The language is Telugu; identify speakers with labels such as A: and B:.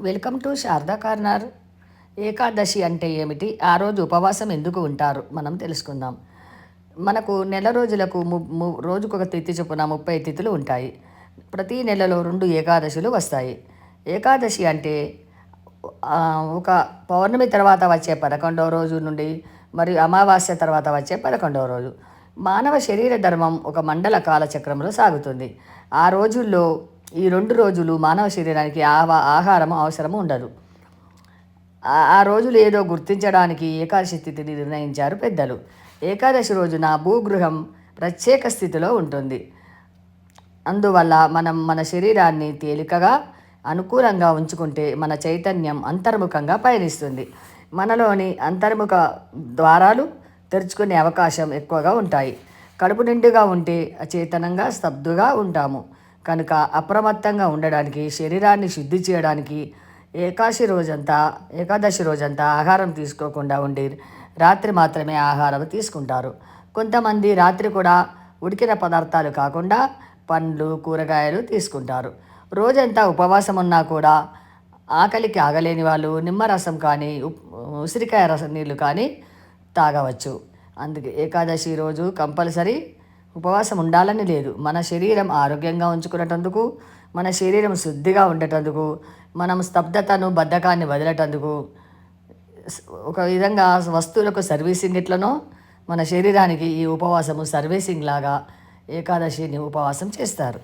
A: Welcome to Sharada corner. Ekadashi అంటే ఏమిటి? ఆ రోజు ఉపవాసం ఎందుకు ఉంటారు? మనం తెలుసుకుందాం. మనకు నెల రోజులకు ము రోజుకు ఒక తిథి చొప్పున ముప్పై తిథులు ఉంటాయి. ప్రతి నెలలో రెండు ఏకాదశులు వస్తాయి. ఏకాదశి అంటే ఒక పౌర్ణమి తర్వాత వచ్చే పదకొండవ రోజు నుండి మరియు అమావాస్య తర్వాత వచ్చే పదకొండవ రోజు. మానవ శరీర ధర్మం ఒక మండల కాలచక్రంలో సాగుతుంది. ఆ రోజుల్లో ఈ రెండు రోజులు మానవ శరీరానికి ఆవా ఆహారం అవసరము ఉండదు. ఆ- రోజులు ఏదో గుర్తించడానికి ఏకాదశి స్థితిని నిర్ణయించారు పెద్దలు. ఏకాదశి రోజున భూగృహం ప్రత్యేక స్థితిలో ఉంటుంది. అందువల్ల మనం మన శరీరాన్ని తేలికగా అనుకూలంగా ఉంచుకుంటే మన చైతన్యం అంతర్ముఖంగా పయనిస్తుంది. మనలోని అంతర్ముఖ ద్వారాలు తెరుచుకునే అవకాశం ఎక్కువగా ఉంటాయి. కడుపు నిండుగా ఉంటే అచేతనంగా స్తబ్దుగా ఉంటాము. కనుక అప్రమత్తంగా ఉండడానికి శరీరాన్ని శుద్ధి చేయడానికి ఏకాశి రోజంతా ఏకాదశి రోజంతా ఆహారం తీసుకోకుండా ఉండి రాత్రి మాత్రమే ఆహారం తీసుకుంటారు. కొంతమంది రాత్రి కూడా ఉడికిన పదార్థాలు కాకుండా పండ్లు కూరగాయలు తీసుకుంటారు. రోజంతా ఉపవాసం ఉన్నా కూడా ఆకలికి ఆగలేని వాళ్ళు నిమ్మరసం కానీ ఉప్- ఉసిరికాయ రసం నీళ్ళు కానీ తాగవచ్చు. అందుకే ఏకాదశి రోజు కంపల్సరీ ఉపవాసం ఉండాలని లేదు. మన శరీరం ఆరోగ్యంగా ఉంచుకునేటందుకు మన శరీరం శుద్ధిగా ఉండేటందుకు మనం స్తబ్దతను బద్ధకాన్ని వదిలేటందుకు ఒక విధంగా వస్తువులకు సర్వీసింగ్ ఇట్లనో మన శరీరానికి ఈ ఉపవాసము సర్వీసింగ్ లాగా ఏకాదశిని ఉపవాసం చేస్తారు.